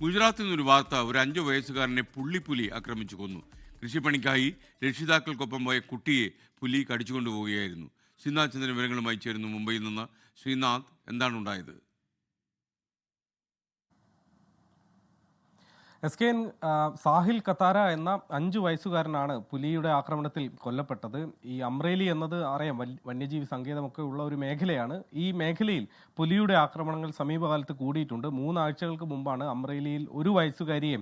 ഗുജറാത്തിൽ നിന്നൊരു വാർത്ത ഒരു അഞ്ചു വയസ്സുകാരനെ പുള്ളിപ്പുലി ആക്രമിച്ചു കൊന്നു. കൃഷിപ്പണിക്കായി രക്ഷിതാക്കൾക്കൊപ്പം പോയ കുട്ടിയെ പുലി കടിച്ചുകൊണ്ടുപോവുകയായിരുന്നു. ശ്രീനാഥ് ചന്ദ്രൻ വിവരങ്ങളുമായി ചേരുന്നു മുംബൈയിൽ നിന്ന് ശ്രീനാഥ് എന്താണ് S K N Sahil Kathara എന്ന അഞ്ചു വയസ്സുകാരനാണ് പുലിയുടെ ആക്രമണത്തിൽ കൊല്ലപ്പെട്ടത്. ഈ അമ്രേലി എന്നത് അറിയാം വന്യജീവി സങ്കേതമൊക്കെ ഉള്ള ഒരു മേഖലയാണ്. ഈ മേഖലയിൽ പുലിയുടെ ആക്രമണങ്ങൾ സമീപകാലത്ത് കൂടിയിട്ടുണ്ട്. മൂന്നാഴ്ചകൾക്ക് മുമ്പാണ് അമ്രേലിയിൽ ഒരു വയസ്സുകാരിയെ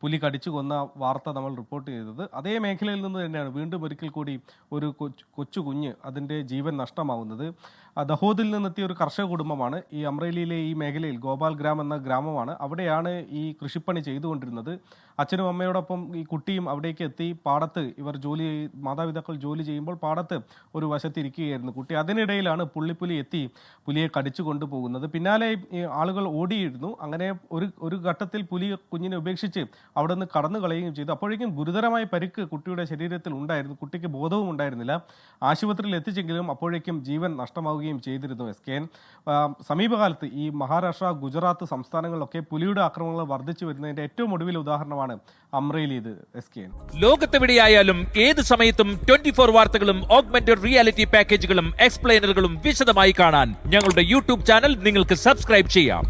പുലി കടിച്ചു കൊന്ന വാർത്ത നമ്മൾ റിപ്പോർട്ട് ചെയ്തത്. അതേ മേഖലയിൽ നിന്ന് തന്നെയാണ് വീണ്ടും ഒരിക്കൽ കൂടി ഒരു കൊച്ചു കുഞ്ഞ് അതിന്റെ ജീവൻ നഷ്ടമാവുന്നത്. ദഹോദിൽ നിന്നെത്തിയ ഒരു കർഷക കുടുംബമാണ് ഈ അമ്രേലിയിലെ ഈ മേഖലയിൽ ഗോപാൽ ഗ്രാം എന്ന ഗ്രാമമാണ്. അവിടെയാണ് ഈ കൃഷിപ്പണി ചെയ്തുകൊണ്ടിരുന്നത്. അച്ഛനും അമ്മയോടൊപ്പം ഈ കുട്ടിയും അവിടേക്ക് എത്തി പാടത്ത് ഇവർ ജോലി മാതാപിതാക്കൾ ജോലി ചെയ്യുമ്പോൾ പാടത്ത് ഒരു വശത്തിരിക്കുകയായിരുന്നു കുട്ടി. അതിനിടയിലാണ് പുള്ളിപ്പുലി എത്തി പുലിയെ കടിച്ചു കൊണ്ടുപോകുന്നത്. പിന്നാലെ ആളുകൾ ഓടിയിരുന്നു. അങ്ങനെ ഒരു ഒരു ഘട്ടത്തിൽ പുലി കുഞ്ഞിനെ ഉപേക്ഷിച്ച് അവിടെ നിന്ന് കടന്നു കളയുകയും ചെയ്തു. അപ്പോഴേക്കും ഗുരുതരമായ പരിക്ക് കുട്ടിയുടെ ശരീരത്തിൽ ഉണ്ടായിരുന്നു. കുട്ടിക്ക് ബോധവും ഉണ്ടായിരുന്നില്ല. ആശുപത്രിയിൽ എത്തിച്ചെങ്കിലും അപ്പോഴേക്കും ജീവൻ നഷ്ടമാവുകയും ചെയ്തിരുന്നു എസ് കെ സമീപകാലത്ത് ഈ മഹാരാഷ്ട്ര ഗുജറാത്ത് സംസ്ഥാനങ്ങളിലൊക്കെ പുലിയുടെ ആക്രമണങ്ങൾ വർദ്ധിച്ചു വരുന്നതിന്റെ ഏറ്റവും ഒടുവിൽ ഉദാഹരണമാണ് അമ്രയിൽ ഇത് എസ് കെ ലോകത്തെവിടെയായാലും ഏത് സമയത്തും ട്വന്റി ഫോർ വാർത്തകളും ഓഗ്മെന്റഡ് റിയാലിറ്റി പാക്കേജുകളും എക്സ്പ്ലെയിനറുകളും വിശദമായി കാണാൻ ഞങ്ങളുടെ യൂട്യൂബ് ചാനൽ നിങ്ങൾക്ക് സബ്സ്ക്രൈബ് ചെയ്യാം.